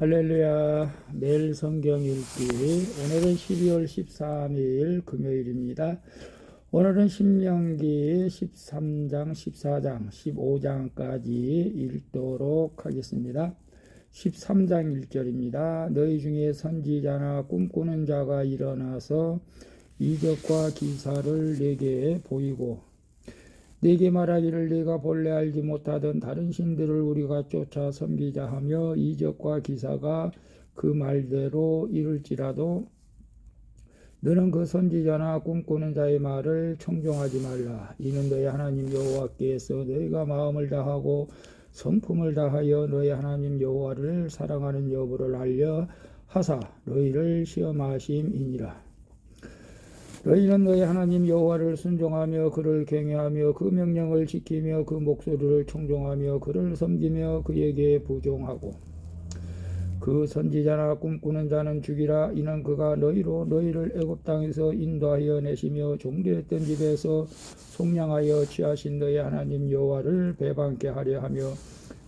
할렐루야. 매일 성경 읽기. 오늘은 12월 13일 금요일입니다. 오늘은 신명기 13장, 14장, 15장까지 읽도록 하겠습니다. 13장 1절입니다. 너희 중에 선지자나 꿈꾸는 자가 일어나서 이적과 기사를 내게 보이고 내게 말하기를 네가 본래 알지 못하던 다른 신들을 우리가 쫓아 섬기자 하며 이적과 기사가 그 말대로 이룰지라도 너는 그 선지자나 꿈꾸는 자의 말을 청종하지 말라. 이는 너희 하나님 여호와께서 너희가 마음을 다하고 성품을 다하여 너희 하나님 여호와를 사랑하는 여부를 알려 하사 너희를 시험하심이니라. 너희는 너희 하나님 여호와를 순종하며 그를 경외하며 그 명령을 지키며 그 목소리를 청종하며 그를 섬기며 그에게 부종하고 그 선지자나 꿈꾸는 자는 죽이라. 이는 그가 너희로 너희를 애굽 땅에서 인도하여 내시며 종되었던 집에서 속량하여 취하신 너희 하나님 여호와를 배반케 하려 하며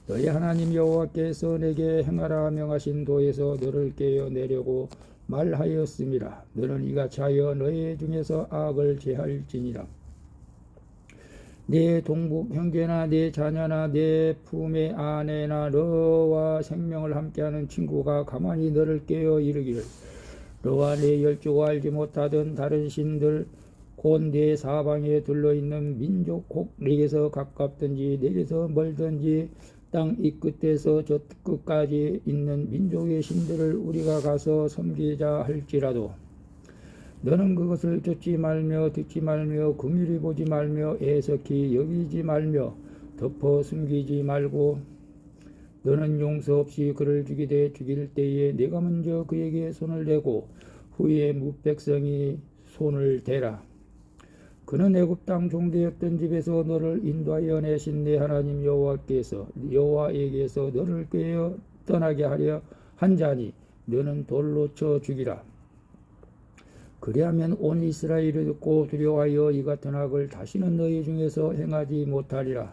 너희 하나님 여호와께서 내게 행하라 명하신 도에서 너를 깨어 내려고 말하였음이라 너는 이같이 하여 너희 중에서 악을 제할지니라. 내 동북 형제나 내 자녀나 내 품의 아내나 너와 생명을 함께하는 친구가 가만히 너를 깨어 이르기를 너와 내 열조가 알지 못하던 다른 신들 곧내 사방에 둘러있는 민족 혹 내게서 가깝든지 내게서 멀든지 땅 이 끝에서 저 끝까지 있는 민족의 신들을 우리가 가서 섬기자 할지라도 너는 그것을 듣지 말며 듣지 말며 긍휼히 보지 말며 애석히 여기지 말며 덮어 숨기지 말고 너는 용서 없이 그를 죽이되 죽일 때에 내가 먼저 그에게 손을 대고 후에 무백성이 손을 대라 그는 애굽 땅 종되었던 집에서 너를 인도하여 내신 내 하나님 여호와께서 여호와에게서 너를 꿰어 떠나게 하려 한 자니 너는 돌로 쳐 죽이라. 그리하면 온 이스라엘이 듣고 두려워하여 이 같은 악을 다시는 너희 중에서 행하지 못하리라.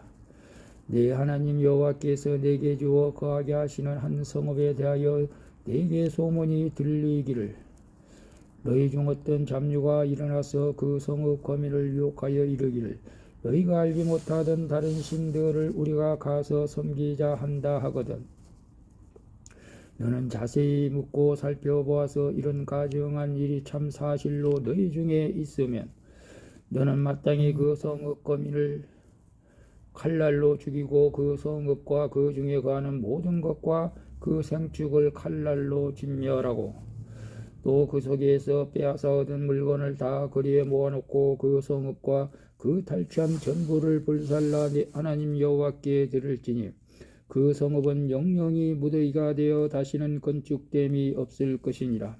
내 하나님 여호와께서 내게 주어 거하게 하시는 한 성읍에 대하여 내게 소문이 들리기를 너희 중 어떤 잡류가 일어나서 그 성읍 거민을 유혹하여 이르기를 너희가 알지 못하던 다른 신들을 우리가 가서 섬기자 한다 하거든. 너는 자세히 묻고 살펴보아서 이런 가정한 일이 참 사실로 너희 중에 있으면 너는 마땅히 그 성읍 거민을 칼날로 죽이고 그 성읍과 그 중에 거하는 모든 것과 그 생축을 칼날로 진멸하고 또 그 속에서 빼앗아 얻은 물건을 다 거리에 모아놓고 그 성읍과 그 탈취한 전부를 불살라 하나님 여호와께 드릴지니 그 성읍은 영영이 무더기가 되어 다시는 건축됨이 없을 것이니라.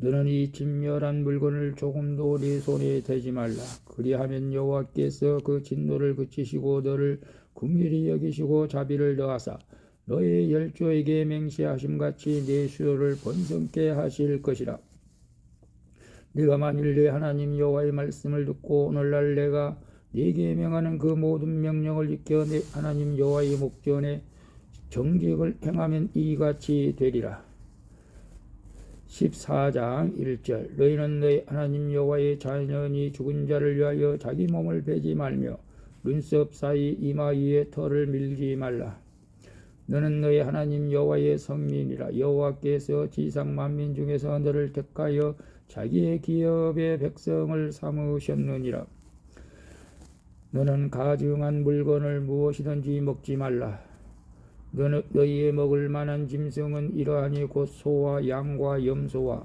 너는 이 진멸한 물건을 조금도 네 손에 대지 말라. 그리하면 여호와께서 그 진노를 그치시고 너를 궁일히 여기시고 자비를 더하사 너의 열조에게 맹세하심 같이 내 수요를 번성케 하실 것이라. 네가 만일 내 하나님 여호와의 말씀을 듣고 오늘날 내가 네게 명하는 그 모든 명령을 지켜 내 하나님 여호와의 목전에 정직을 행하면 이같이 되리라. 14장 1절 너희는 너희 하나님 여호와의 자녀니 죽은 자를 위하여 자기 몸을 베지 말며 눈썹 사이 이마 위에 털을 밀지 말라. 너는 너희 하나님 여호와의 성민이라. 여호와께서 지상 만민 중에서 너를 택하여 자기의 기업의 백성을 삼으셨느니라. 너는 가증한 물건을 무엇이든지 먹지 말라. 너는 너희의 먹을 만한 짐승은 이러하니 곧 소와 양과 염소와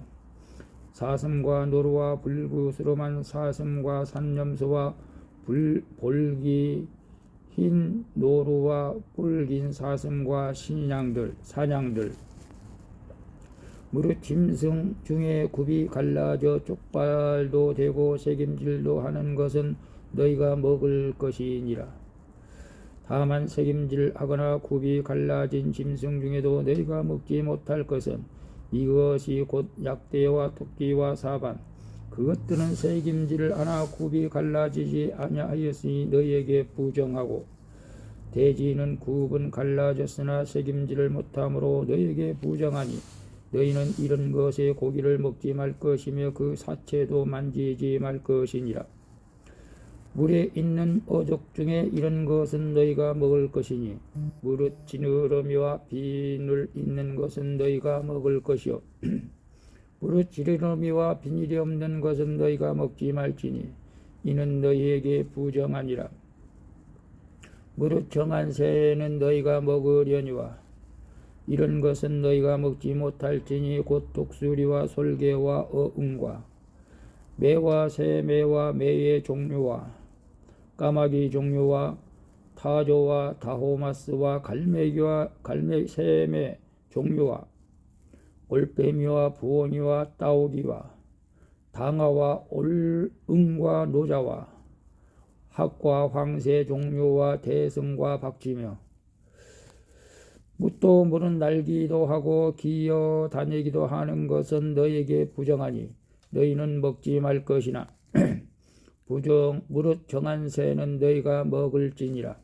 사슴과 노루와 불구스름한 사슴과 산염소와 불, 볼기 흰 노루와 붉은 사슴과 신양들, 사냥들, 무릇 짐승 중에 굽이 갈라져 쪽발도 되고 책임질도 하는 것은 너희가 먹을 것이니라. 다만 책임질 하거나 굽이 갈라진 짐승 중에도 너희가 먹지 못할 것은 이것이 곧 약대와 토끼와 사반, 그것들은 새 김질을 하나 굽이 갈라지지 아니하였으니 너희에게 부정하고 대지는 굽은 갈라졌으나 책임지를 못함으로 너에게 부정하니 너희는 이런 것의 고기를 먹지 말 것이며 그 사체도 만지지 말 것이니라. 물에 있는 어족 중에 이런 것은 너희가 먹을 것이니 무릇 지느러미와 비늘 있는 것은 너희가 먹을 것이요 지느러미와 비닐이 없는 것은 너희가 먹지 말지니 이는 너희에게 부정하니라. 무릇 정한 새는 너희가 먹으려니와 이런 것은 너희가 먹지 못할지니 곧 독수리와 솔개와 어흥과 매와 새매와 매의 종류와 까마귀 종류와 타조와 다호마스와 갈매기와 갈매 새매 종류와 올빼미와 부엉이와 따오기와 당아와 올응과 노자와 학과 황새 종류와 대승과 박쥐며 묻도 무는 날기도 하고 기어 다니기도 하는 것은 너에게 부정하니 너희는 먹지 말 것이나 부정 무릇 정한 새는 너희가 먹을지니라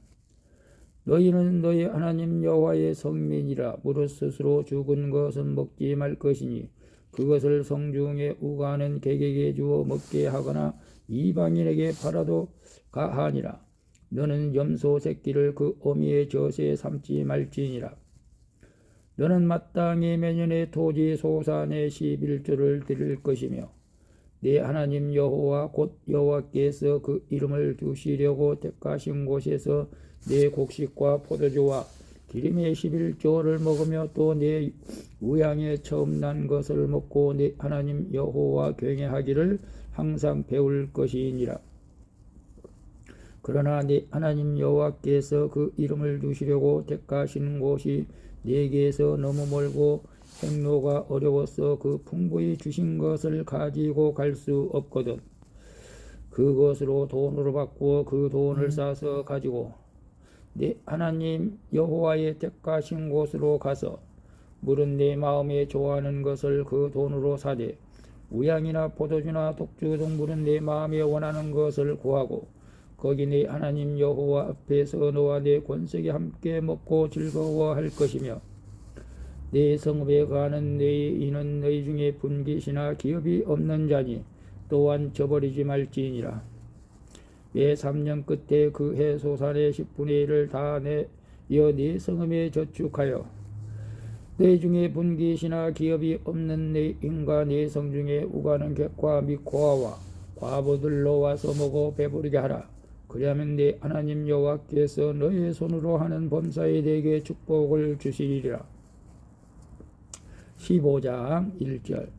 너희는 너희 하나님 여호와의 성민이라 무릇 스스로 죽은 것은 먹지 말 것이니 그것을 성중에 우가하는 객에게 주어 먹게 하거나 이방인에게 팔아도 가하니라. 너는 염소 새끼를 그 어미의 젖에 삼지 말지니라. 너는 마땅히 매년에 토지 소산의 11조를 드릴 것이며 네 하나님 여호와 곧 여호와께서 그 이름을 두시려고 택하신 곳에서 네 곡식과 포도주와 기름의 11조를 먹으며 또네 우양에 처음 난 것을 먹고 네 하나님 여호와 경외하기를 항상 배울 것이니라. 그러나 네 하나님 여호와께서 그 이름을 두시려고 택하신 곳이 네게서 너무 멀고 행로가 어려워서 그 풍부히 주신 것을 가지고 갈 수 없거든. 그것으로 돈으로 바꾸어 그 돈을 싸서 가지고 네 하나님 여호와의 택하신 곳으로 가서 물은 내 마음에 좋아하는 것을 그 돈으로 사되 우양이나 포도주나 독주 등 물은 내 마음에 원하는 것을 구하고 거기 네 하나님 여호와 앞에서 너와 내 권색이 함께 먹고 즐거워할 것이며 네 성읍에 가는 너희 이는 너희 중에 분깃이나 기업이 없는 자니 또한 저버리지 말지니라. 매 3년 끝에 그 해 소산의 10분의 1을 다 내어 네 성읍에 저축하여 내 중에 분깃이나 기업이 없는 내 인과 내성 중에 우가는 객과 및 고아와 과부들로 와서 먹어 배부르게 하라. 그리하면 내 하나님 여호와께서 너의 손으로 하는 범사에 대게 축복을 주시리라. 15장 1절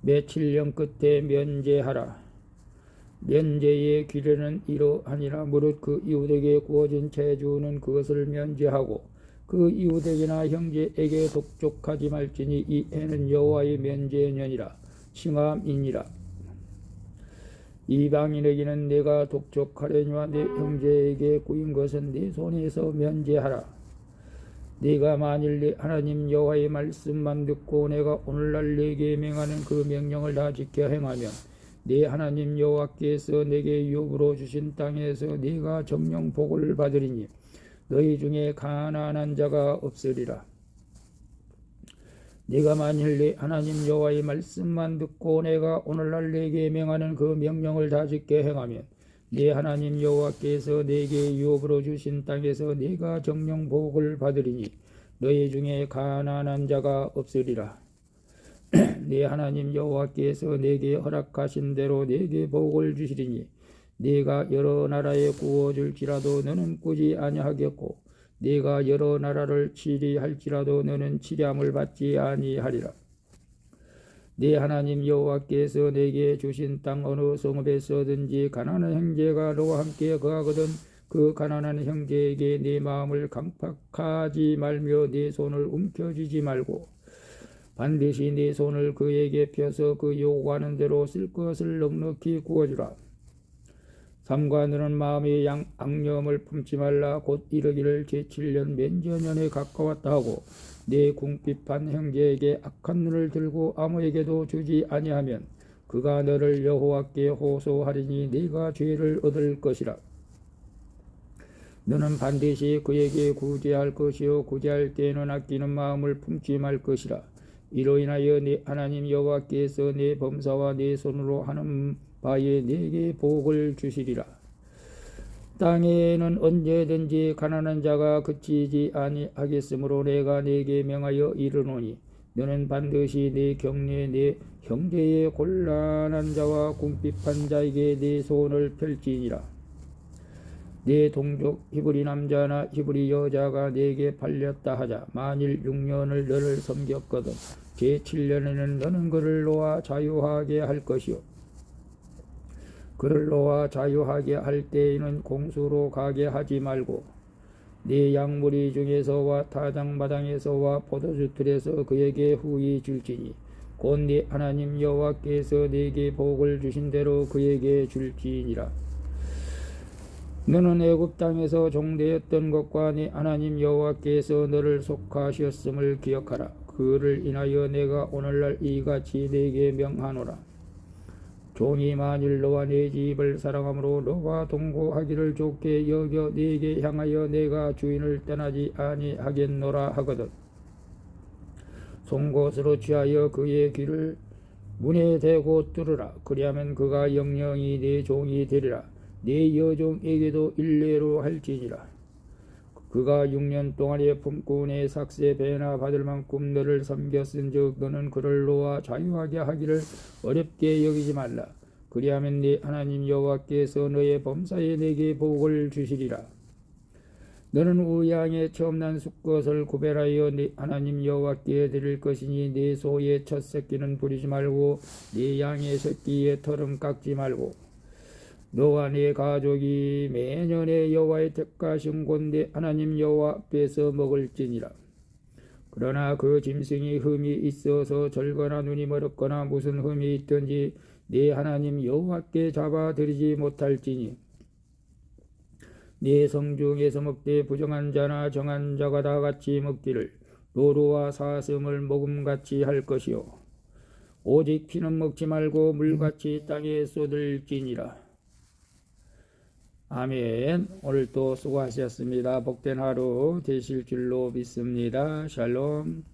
며칠 년 끝에 면제하라. 면제의 기례는 이러하니라 무릇 그 이웃에게 구워진 채주는 그것을 면제하고 그 이웃에게나 형제에게 독촉하지 말지니 이 해는 여호와의 면제년이라 칭함이니라. 이방인에게는 내가 독촉하려니와 내 형제에게 구인 것은 내 손에서 면제하라. 네가 만일 네 하나님 여호와의 말씀만 듣고 내가 오늘날 네게 명하는 그 명령을 다 지켜 행하면 네 하나님 여호와께서 내게 유업으로 주신 땅에서 네가 정령 복을 받으리니 너희 중에 가난한 자가 없으리라. 네가 만일 네 하나님 여호와의 말씀만 듣고 내가 오늘날 네게 명하는 그 명령을 다 지켜 행하면 네 하나님 여호와께서 내게 유업으로 주신 땅에서 네가 정령 복을 받으리니 너희 중에 가난한 자가 없으리라. 네 하나님 여호와께서 내게 허락하신 대로 내게 복을 주시리니 네가 여러 나라에 구워줄지라도 너는 꾸지 아니하겠고 네가 여러 나라를 치리할지라도 너는 치량을 받지 아니하리라. 네 하나님 여호와께서 내게 주신 땅 어느 성읍에서든지 가난한 형제가 너와 함께 거하거든 그 가난한 형제에게 네 마음을 강팍하지 말며 네 손을 움켜쥐지 말고 반드시 네 손을 그에게 펴서 그 요구하는 대로 쓸 것을 넉넉히 구워주라. 너는 마음의 양, 악념을 품지 말라 곧 이르기를 제7년 면전년에 가까웠다 하고 내 궁핍한 형제에게 악한 눈을 들고 아무에게도 주지 아니하면 그가 너를 여호와께 호소하리니 네가 죄를 얻을 것이라 너는 반드시 그에게 구제할 것이요 구제할 때에는 아끼는 마음을 품지 말 것이라. 이로 인하여 내 하나님 여호와께서 내 범사와 내 손으로 하는 바에 내게 복을 주시리라. 땅에는 언제든지 가난한 자가 그치지 아니하겠으므로 내가 내게 명하여 이르노니 너는 반드시 내 경내 내 형제의 곤란한 자와 궁핍한 자에게 내 손을 펼지니라 내 동족 히브리 남자나 히브리 여자가 내게 팔렸다 하자 만일 6년을 너를 섬겼거든 제 7년에는 너는 그를 놓아 자유하게 할 것이요 그를 놓아 자유하게 할 때에는 공수로 가게 하지 말고 네 양무리 중에서와 타장마당에서와 포도주 틀에서 그에게 후히 줄지니 곧 네 하나님 여호와께서 네게 복을 주신 대로 그에게 줄지니라 너는 애굽 땅에서 종되었던 것과 네 하나님 여호와께서 너를 속하셨음을 기억하라. 그를 인하여 내가 오늘날 이같이 네게 명하노라. 종이 만일 너와 내 집을 사랑함으로 너와 동거하기를 좋게 여겨 네게 향하여 내가 주인을 떠나지 아니하겠노라 하거든. 송곳으로 취하여 그의 귀를 문에 대고 뚫으라. 그리하면 그가 영영이 네 종이 되리라 네 여종에게도 일례로 할지니라 그가 6년 동안에 품고 내 삭세 배나 받을 만큼 너를 섬겼은즉 너는 그를 놓아 자유하게 하기를 어렵게 여기지 말라. 그리하면 네 하나님 여호와께서 너의 범사에 내게 복을 주시리라. 너는 우양의 처음 난 수것을 구별하여 네 하나님 여호와께 드릴 것이니 네 소의 첫 새끼는 부리지 말고 네 양의 새끼의 털은 깎지 말고 너와 네 가족이 매년에 여호와의 택하신 곳내 하나님 여호와 앞에서 먹을지니라. 그러나 그 짐승이 흠이 있어서 절거나 눈이 멀었거나 무슨 흠이 있든지 네 하나님 여호와께 잡아들이지 못할지니. 네 성중에서 먹되 부정한 자나 정한 자가 다 같이 먹기를 노루와 사슴을 먹음같이 할 것이요. 오직 피는 먹지 말고 물같이 땅에 쏟을지니라 아멘. 오늘도 수고하셨습니다. 복된 하루 되실 줄로 믿습니다. 샬롬.